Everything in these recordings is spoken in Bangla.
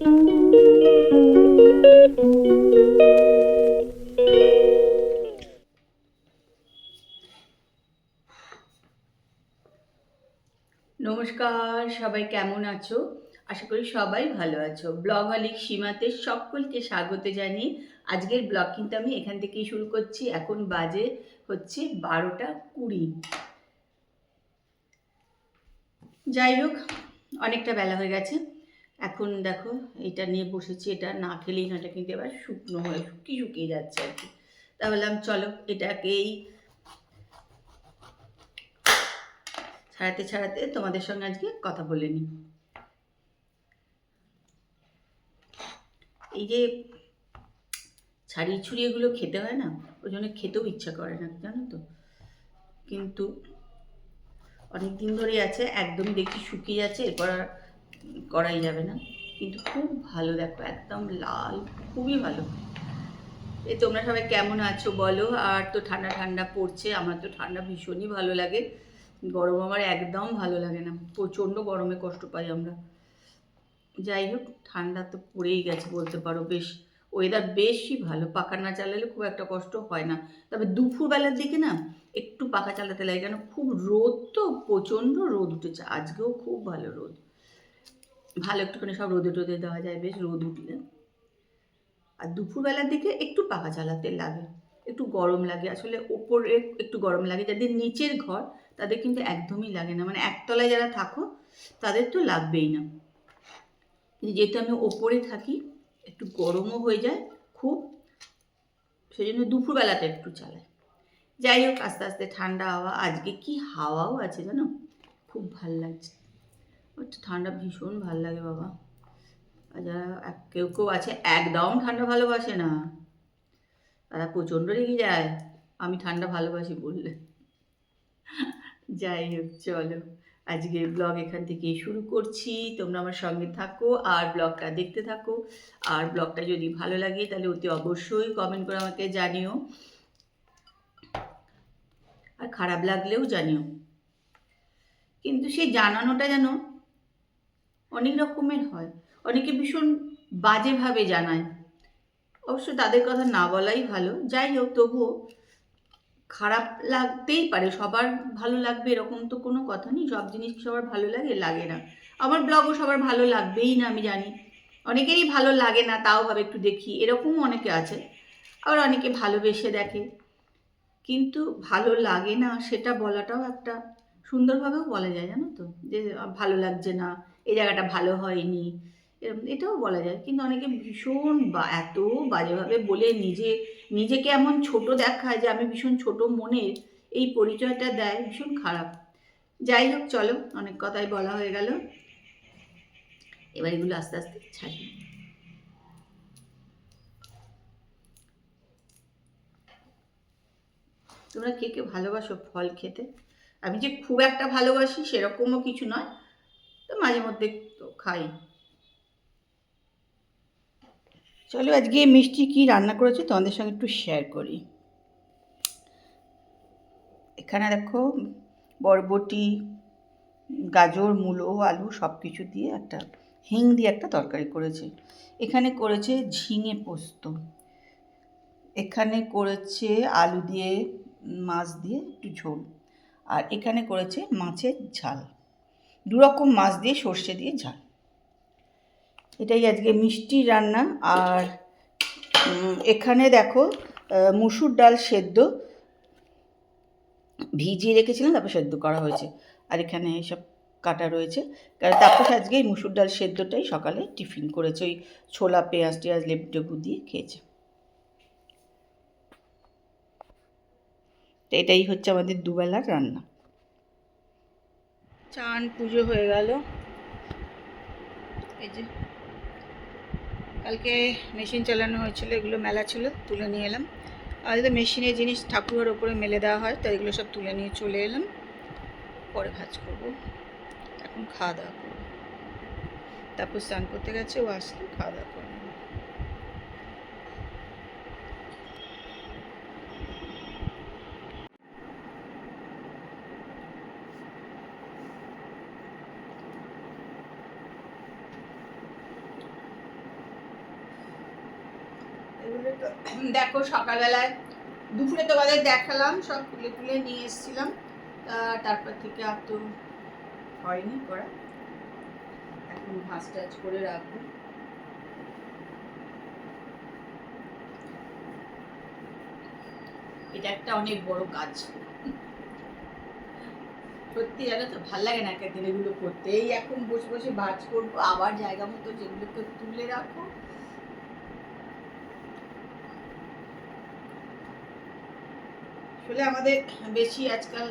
নমস্কার, সবাই কেমন আছো? আশা করি সবাই ভালো আছো। ব্লগ মালিক সীমাতে সকলকে স্বাগত জানিয়ে আজকের ব্লগ কিন্তু আমি এখান থেকেই শুরু করছি। এখন বাজে হচ্ছে বারোটা কুড়ি। যাই হোক, অনেকটা বেলা হয়ে গেছে। এখন দেখো, এটা নিয়ে বসেছি, এটা না খেলেই না এটা কিন্তু এবার শুকনো হয়ে শুকিয়ে শুকিয়ে যাচ্ছে আর কি। তা বললাম, চলো, এটাকেই ছাড়াতে ছাড়াতে তোমাদের সঙ্গে আজকে কথা বলে নিই। এই যে ছাড়িয়ে ছুড়িয়ে এগুলো খেতে হয় না, ওই জন্য খেতেও ইচ্ছা করে না, জানো তো। কিন্তু অনেক দিন ধরেই আছে, একদমই দেখি শুকিয়ে যাচ্ছে, এরপর করাই যাবে না। কিন্তু খুব ভালো দেখো, একদম লাল, খুবই ভালো। এই তোমরা সবাই কেমন আছো বলো? আর তো ঠান্ডা ঠান্ডা পড়ছে, আমার তো ঠান্ডা ভীষণই ভালো লাগে। গরম আমার একদম ভালো লাগে না, প্রচণ্ড গরমে কষ্ট পাই আমরা। যাই হোক, ঠান্ডা তো পড়েই গেছে বলতে পারো, বেশ। ওয়েদার বেশি ভালো, পাখা না চালালে খুব একটা কষ্ট হয় না। তবে দুপুরবেলার দিকে না, একটু পাখা চালাতে লাগে, কেন খুব রোদ তো, প্রচণ্ড রোদ উঠেছে, আজকেও খুব ভালো রোদ। ভালো একটুখানি সব রোদে টোদে দেওয়া যায়, বেশ রোদ উঠলে। আর দুপুরবেলার দিকে একটু পাখা চালাতে লাগে, একটু গরম লাগে। আসলে ওপরে একটু গরম লাগে, যাদের নিচের ঘর তাদের কিন্তু একদমই লাগে না। মানে একতলায় যারা থাকো, তাদের তো লাগবেই না। যেহেতু আমি ওপরে থাকি, একটু গরমও হয়ে যায় খুব সেই জন্য দুপুরবেলাটা একটু চালাই। যাই হোক, আস্তে আস্তে ঠান্ডা হাওয়া, আজকে কি হাওয়াও আছে জানো? খুব ভালো লাগছে। ঠান্ডা ভীষণ ভালো লাগে বাবা। আর যারা কেউ কেউ আছে, একদম ঠান্ডা ভালোবাসে না। তারা প্রচণ্ড রেগে যায়। আমি ঠান্ডা ভালোবাসি বললে। যাই হোক, চলো। আজকের ব্লগ এখান থেকে শুরু করছি। তোমরা আমার সঙ্গে থাকো আর ব্লগটা দেখতে থাকো। আর ব্লগটা যদি ভালো লাগে, তাহলে অতি অবশ্যই কমেন্ট করে আমাকে জানিও। আর খারাপ লাগলেও জানিও। কিন্তু সেই জানানোটা যেন অনেক রকমের হয়। অনেকে ভীষণ বাজেভাবে জানায়। অবশ্য তাদের কথা না বলাই ভালো। যাই হোক, তবুও খারাপ লাগতেই পারে। সবার ভালো লাগবে এরকম তো কোনো কথা নেই। সব জিনিস সবার ভালো লাগে? লাগে না। আমার ব্লগও সবার ভালো লাগবেই না, আমি জানি। অনেকেরই ভালো লাগে না, তাও ভাবে একটু দেখি। এরকমও অনেকে আছে। আবার অনেকে ভালোবেসে দেখে। কিন্তু ভালো লাগে না, সেটা বলাটাও একটা সুন্দরভাবেও বলা যায়, জানো তো? যে ভালো লাগছে না। এই জায়গাটা ভালো হয়নি। এরকম এটাও বলা যায়। কিন্তু অনেকে ভীষণ বা এত বাজেভাবে বলে নিজে, নিজেকে এমন ছোট দেখায় যে আমি ভীষণ ছোট মনের এই পরিচয়টা দেয়, ভীষণ খারাপ। যাই হোক, চলো, অনেক কথাই বলা হয়ে গেল। এবার এগুলো আস্তে আস্তে ছাড়ি। তোমরা কে কে ভালোবাসো ফল খেতে? আমি যে খুব একটা ভালোবাসি সেরকমও কিছু নয়। তো মাঝে মধ্যে তো খাই। চলো, আজকে মিষ্টি কি রান্না করেছি তোমাদের সঙ্গে একটু শেয়ার করি। এখানে দেখো, বরবটি, গাজর, মূলো, আলু সব কিছু দিয়ে একটা হিং দিয়ে একটা তরকারি করেছে। এখানে করেছে ঝিঙে পোস্ত। এখানে করেছে আলু দিয়ে, মাছ দিয়ে একটু ঝোল। আর এখানে করেছে মাছের ঝাল। দু রকম মাছ দিয়ে সর্ষে দিয়ে ঝাল। এটাই আজকে মিষ্টি রান্না আর এখানে দেখো মুসুর ডাল সেদ্ধ। ভিজিয়ে রেখেছিলাম, তারপর সেদ্ধ করা হয়েছে। আর এখানে সব কাটা রয়েছে। কারণ তারপর আজকে এই মুসুর ডাল সেদ্ধটাই সকালে টিফিন করেছে। ওই ছোলা, পেঁয়াজ, টেয়াজ, লেবু টেবু দিয়ে খেয়েছে। এটাই হচ্ছে আমাদের দুবেলার রান্না। চান, পুজো হয়ে গেল। এই যে, কালকে মেশিন চালানো হয়েছিল, এগুলো মেলা ছিল, তুলে নিয়ে এলাম। আর তো মেশিনের জিনিস ঠাকুরের ওপরে মেলে দেওয়া হয় তো এগুলো সব তুলে নিয়ে চলে এলাম। পরে ভাজ করব। এখন খাওয়া দাওয়া করব। তারপর স্নান করতে গেছে, ও আসলে, খাওয়া দাওয়া করব এগুলো তো দেখো সকালবেলায় দুপুরে তোমাদের দেখালাম, সব খুলে খুলে নিয়ে এসেছিলাম। তারপর থেকে আর তো হয়নি করা। এখন ভাঁজ টাজ করে রাখব। এটা একটা অনেক বড় কাজ। সত্যি জানো তো, ভালো লাগে না একদিন এগুলো করতে। এই এখন বসে বসে ভাজ করব, আবার জায়গা মতো যেগুলোকে তুলে রাখো আসলে আমাদের বেশি আজকাল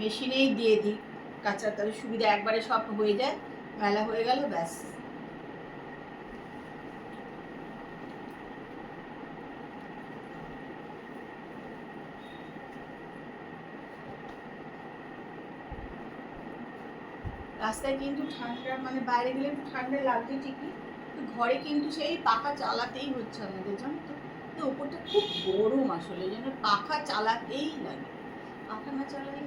মেশিনেই দিয়ে দিই। কাঁচা তাহলে সুবিধা একবারে সব হয়ে যায়, মেলা হয়ে গেল, ব্যাস। রাস্তায় কিন্তু ঠান্ডা মানে বাইরে গেলে ঠান্ডা লাগছে ঠিকই ঘরে কিন্তু সেই পাখা চালাতেই হচ্ছে আমাদের, জানো তো? তো ওপরটা খুব গরম আসলে জন্য পাখা চালাতেই লাগে। পাখা না চালাই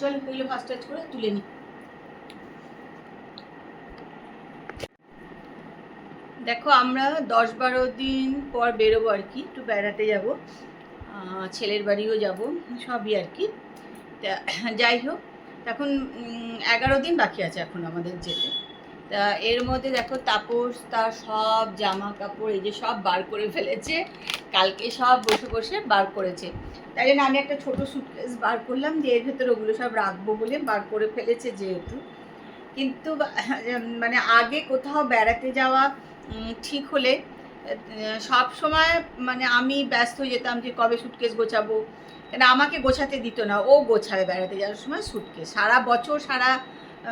চল এগুলো ফার্স্ট টাচ করে তুলে নিই দেখো আমরা দশ বারো দিন পর বেরোবো আর কি, একটু বেড়াতে যাব। ছেলের বাড়িও যাব, সবই আর কি। যাই হোক এখন এগারো দিন বাকি আছে এখন আমাদের যেতে। তা, এর মধ্যে দেখো তাপস, তার সব জামা কাপড় এই যে সব বার করে ফেলেছে, কালকে সব বসে বসে বার করেছে। তাই জন্য আমি একটা ছোট সুটকেস বার করলাম যে এর ভেতরে ওগুলো সব রাখব বলে বার করে ফেলেছে যেহেতু। কিন্তু মানে আগে কোথাও বেড়াতে যাওয়া ঠিক হলে সব সময় মানে আমি ব্যস্ত হয়ে যেতাম যে কবে সুটকেস গোছাবো। কেন আমাকে গোছাতে দিত না, ও গোছাবে বেড়াতে যাওয়ার সময় সুটকেস সারা বছর সারা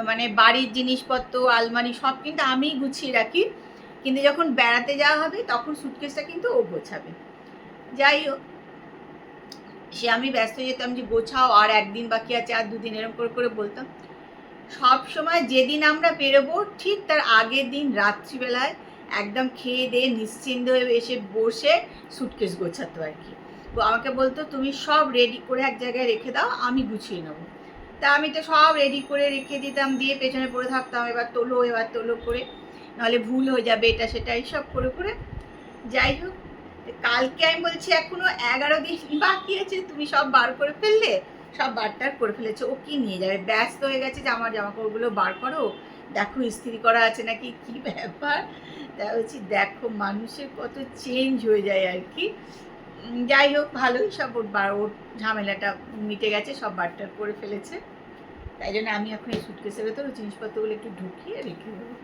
মানে বাড়ির জিনিসপত্র, আলমারি সব কিন্তু আমিই গুছিয়ে রাখি। কিন্তু যখন বেড়াতে যাওয়া হবে, তখন সুটকেসটা কিন্তু ও গোছাবে। যাই হোক, সে আমি ব্যস্ত যেতাম যে গোছাও, আর একদিন বাকি আছে, আর দুদিন এরকম করে করে বলতাম। সব সময় যেদিন আমরা বেরোবো, ঠিক তার আগের দিন রাত্রিবেলায় একদম খেয়ে দিয়ে নিশ্চিন্ত হয়ে এসে বসে সুটকেস গোছাতো আর কি। আমাকে বলতো, তুমি সব রেডি করে এক জায়গায় রেখে দাও, আমি গুছিয়ে নেব। তা আমি তো সব রেডি করে রেখে দিতাম, দিয়ে পেছনে পড়ে থাকতাম, এবার তোলো এবার তোলো করে। নাহলে ভুল হয়ে যাবে, এটা সেটা, এইসব করে করে। যাই হোক, কালকে আমি বলছি, এখনও এগারো দিন বাকি আছে, তুমি সব বার করে ফেললে? সব বারটার করে ফেলেছে। ও কি নিয়ে যাবে? ব্যস্ত হয়ে গেছে যে, আমার জামা কাপড়গুলো বার করো। দেখো, ইস্ত্রি করা আছে নাকি? কি ব্যাপার? তা বলছি, দেখো, মানুষের কত চেঞ্জ হয়ে যায় আর কি। যাই হোক, ভালোই সব ওর বার ওর ঝামেলাটা মিটে গেছে, সব বারটার করে ফেলেছে। তাই জন্য আমি এখন এই সুটকেসের ভেতর জিনিসপত্রগুলো একটু ঢুকিয়ে রেখে দেবো।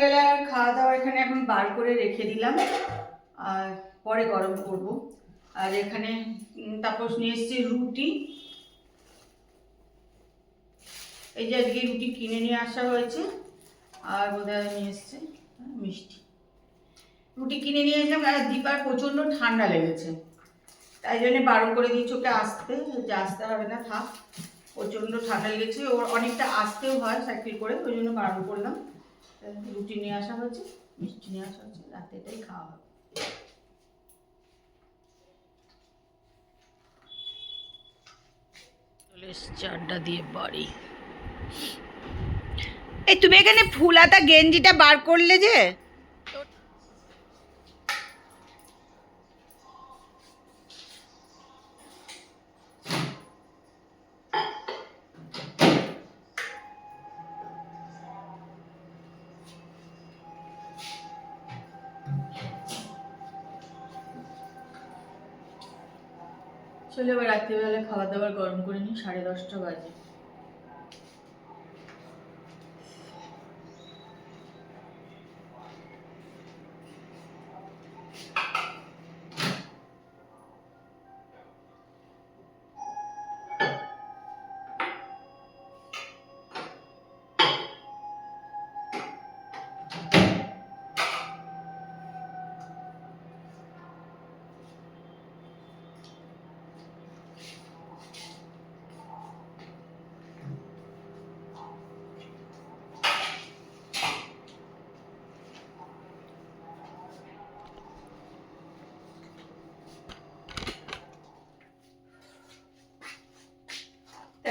চলো রাত্রিবেলা খাওয়া দাওয়া এখানে এখন বার করে রেখে দিলাম। আর পরে গরম করব। আর এখানে তাপস নিয়ে এসেছি রুটি। এই যে আজকে রুটি কিনে নিয়ে আসা হয়েছে। আর বোধহয় নিয়ে এসছে হ্যাঁ, মিষ্টি। রুটি কিনে নিয়ে এসলাম আর দীপার প্রচণ্ড ঠান্ডা লেগেছে। তাই জন্য বারণ করে দিয়েছি ওকে আসতে যে আসতে হবে না থাক। প্রচণ্ড ঠান্ডা লেগেছে ওর অনেকটা আসতেও হয় সাইকেল করে ওই জন্য বারণ করলাম। রুটি নিয়ে আসা হয়েছে মিষ্টি নিয়ে আসা হয়েছে রাতে এটাই খাওয়া হবে। চলে এসছে আড্ডা দিয়ে বাড়ি। এই তুমি এখানে ফুলাতা গেঞ্জিটা বার করলে যে? চলে এবার রাত্রিবেলা খাবার দাবার গরম করে নিই সাড়ে দশটা বাজে।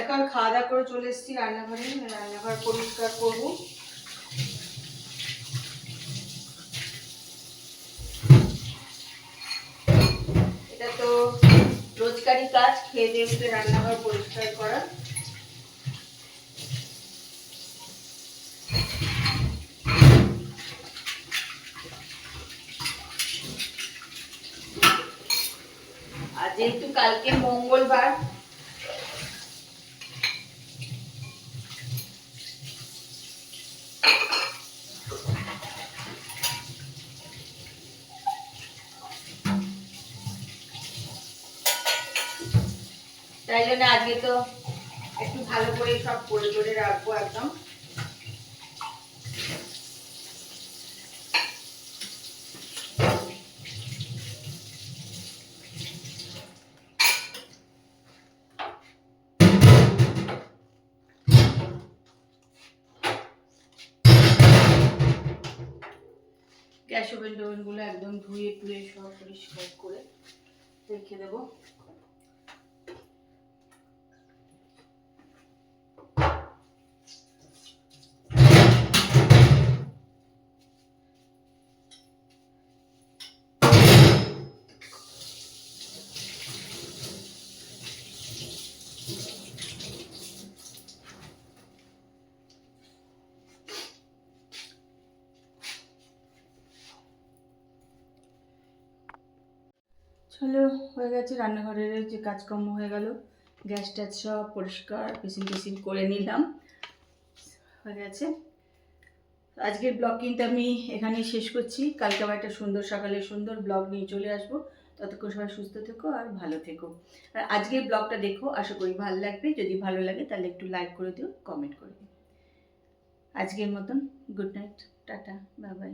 সকাল খাওয়া দাওয়া করে চলে এসেছি রান্নাঘরে, রান্নাঘর পরিষ্কার করব। এটা তো রোজকারই কাজ, খেয়ে দিয়ে উঠে রান্নাঘর পরিষ্কার করা। যেহেতু কালকে মঙ্গলবার তাই জন্য আজকে তো একটু ভালো করে সব করে করে রাখব একদম। গ্যাস ওভেন টোভেনগুলো একদম ধুয়ে টুয়ে সব পরিষ্কার করে রেখে দেবো। চলো হয়ে গেছে রান্নাঘরের যে কাজকর্ম হয়ে গেল। গ্যাস ট্যাস সব পরিষ্কার পিসিন টিসিন করে নিলাম। হয়ে গেছে। আজকের ব্লগ কিন্তু আমি এখানেই শেষ করছি। কালকে আবার একটা সুন্দর সকালে সুন্দর ব্লগ নিয়ে চলে আসব। ততক্ষণ সবাই সুস্থ থেকো আর ভালো থেকো। আর আজকের ব্লগটা দেখো, আশা করি ভালো লাগবে। যদি ভালো লাগে তাহলে একটু লাইক করে দিও কমেন্ট করে দিও। আজকের মতন good night tata bye bye